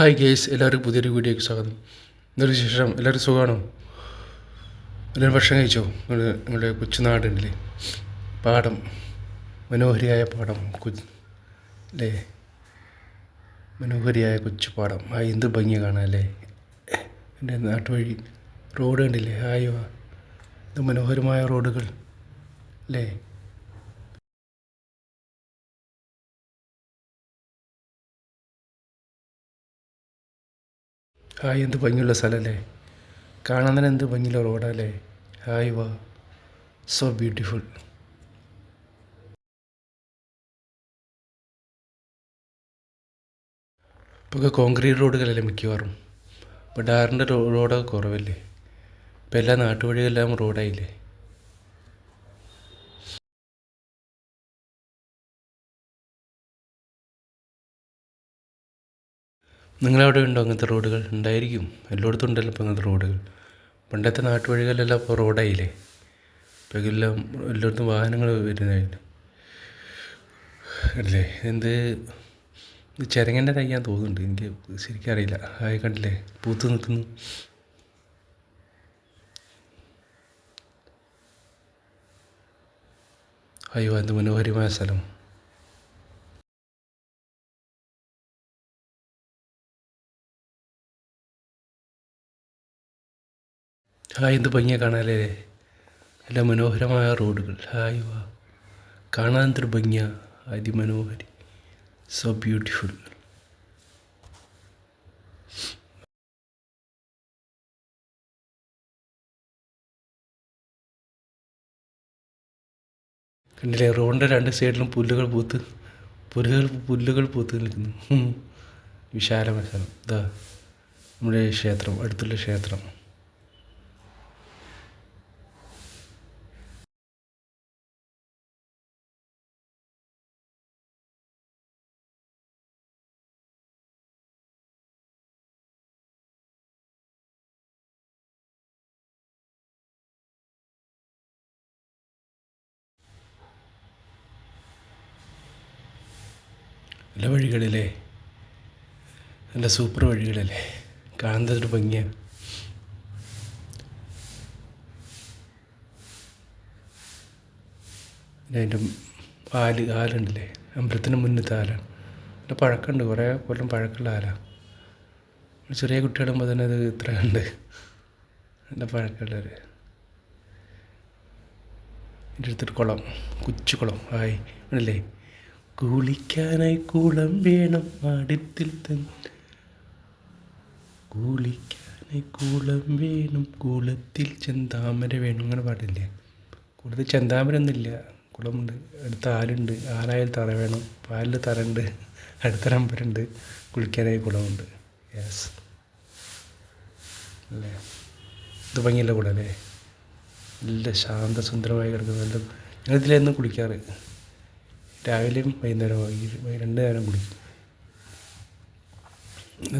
Hi guys എല്ലാവർക്കും പുതിയൊരു വീഡിയോയ്ക്ക് സ്വാഗതം. എന്നൊരു ശേഷം എല്ലാവർക്കും സുഖമാണോ? എല്ലാവരും ഭക്ഷണം കഴിച്ചോ? നിങ്ങളുടെ നിങ്ങളുടെ കൊച്ചുനാടുണ്ടല്ലേ പാടം മനോഹരിയായ പാടം കു അല്ലേ മനോഹരിയായ കൊച്ചു പാടം ആ എന്ത് ഭംഗി കാണാം അല്ലേ? എന്റെ നാട്ടുവഴി റോഡ് കണ്ടില്ലേ? ആയോ? ഇത് മനോഹരമായ റോഡുകൾ അല്ലേ ഹായ് എന്ത് ഭംഗിയുള്ള സ്ഥലമല്ലേ? കാണാൻ എന്ത് ഭംഗിയുള്ള റോഡല്ലേ? ഹായ് വാ. സോ ബ്യൂട്ടിഫുൾ ഇപ്പോൾ കോൺക്രീറ്റ് റോഡുകളല്ലേ മിക്കവാറും? ഇപ്പോൾ ഡാറിന്റെ റോഡൊക്കെ കുറവല്ലേ? ഇപ്പോൾ എല്ലാ നാട്ടുവഴികളെല്ലാം റോഡായില്ലേ നിങ്ങളവിടെ ഉണ്ടോ അങ്ങനത്തെ റോഡുകൾ? ഉണ്ടായിരിക്കും. എല്ലായിടത്തും ഉണ്ടല്ലോ ഇപ്പോൾ അങ്ങനത്തെ റോഡുകൾ. പണ്ടത്തെ നാട്ടുവഴികളെല്ലാം ഇപ്പോൾ റോഡായില്ലേ? ഇപ്പോൾ എല്ലാം എല്ലായിടത്തും വാഹനങ്ങൾ വരുന്നതായിട്ട്. അല്ലേ? എന്ത് ചിരങ്ങന്റെ തയ്യാൻ തോന്നുന്നുണ്ട്. എനിക്ക് ശരിക്കും അറിയില്ല. ആയി കണ്ടില്ലേ? പൂത്ത് നിൽക്കുന്നു. അയ്യോ എന്ത് മനോഹരമായ സ്ഥലം. ഹായ് എന്ത് ഭംഗിയാ കാണാനല്ലേ എല്ലാം മനോഹരമായ റോഡുകൾ. ഹായ് വാ കാണാൻ എന്തൊരു ഭംഗിയാ. അതിമനോഹരി. സോ ബ്യൂട്ടിഫുൾ കണ്ടില്ലേ? റോഡിന്റെ രണ്ട് സൈഡിലും പുല്ലുകൾ പൂത്ത് പുല്ലുകൾ പുല്ലുകൾ പൂത്ത് നിൽക്കുന്നു. വിശാലമായ സ്ഥലം. ഇതാ നമ്മുടെ ക്ഷേത്രം അടുത്തുള്ള ക്ഷേത്രം. നല്ല വഴികളില്ലേ നല്ല സൂപ്പർ വഴികളല്ലേ കാണുന്നതൊരു ഭംഗിയാണ് അതിന്റെ ആൽ ആലുണ്ടല്ലേ. അമ്പലത്തിന് മുന്നത്തെ ആലാണ് നല്ല പഴക്കമുണ്ട്. കുറേ കൊല്ലം പഴക്കമുള്ള ആലാണ് ചെറിയ കുട്ടികളുമ്പോൾ തന്നെ അത് ഇത്ര ഉണ്ട് നല്ല പഴക്കമുള്ളവർ എന്റെ അടുത്തൊരു കുളം. കൊച്ചു കുളം ആയി. ആണല്ലേ കുളിക്കാനായി കുളം വേണം മാടത്തിൽ കുളിക്കാനായി കുളം വേണം കുളത്തിൽ ചെന്താമര വേണം അങ്ങനെ പാടില്ലേ? കുളത്തിൽ ചെന്താമര ഒന്നുമില്ല കുളമുണ്ട്. അടുത്ത ആലുണ്ട്. ആലായാൽ തറ വേണം. പാലിൽ തറയുണ്ട്. അടുത്ത നമ്പരുണ്ട്. കുളിക്കാനായി കുളമുണ്ട്. യെസ് അല്ലേ? ഇത് ഭംഗിയുള്ള കുളം അല്ലേ? നല്ല ശാന്തസുന്ദരമായി കിടക്കുന്ന നല്ല ഞങ്ങളിതിലായിരുന്നു കുളിക്കാറ്. രാവിലെയും വൈകുന്നേരവും വൈകി രണ്ട് നേരം കുളിക്കും.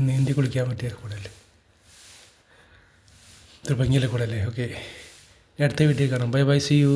നീന്തി കുളിക്കാൻ പറ്റിയ കൂടല്ലേ ഇത് ഭംഗിയുള്ള കൂടല്ലേ ഓക്കെ അടുത്ത വീട്ടിൽ കാണാം ബൈ ബൈ സി യു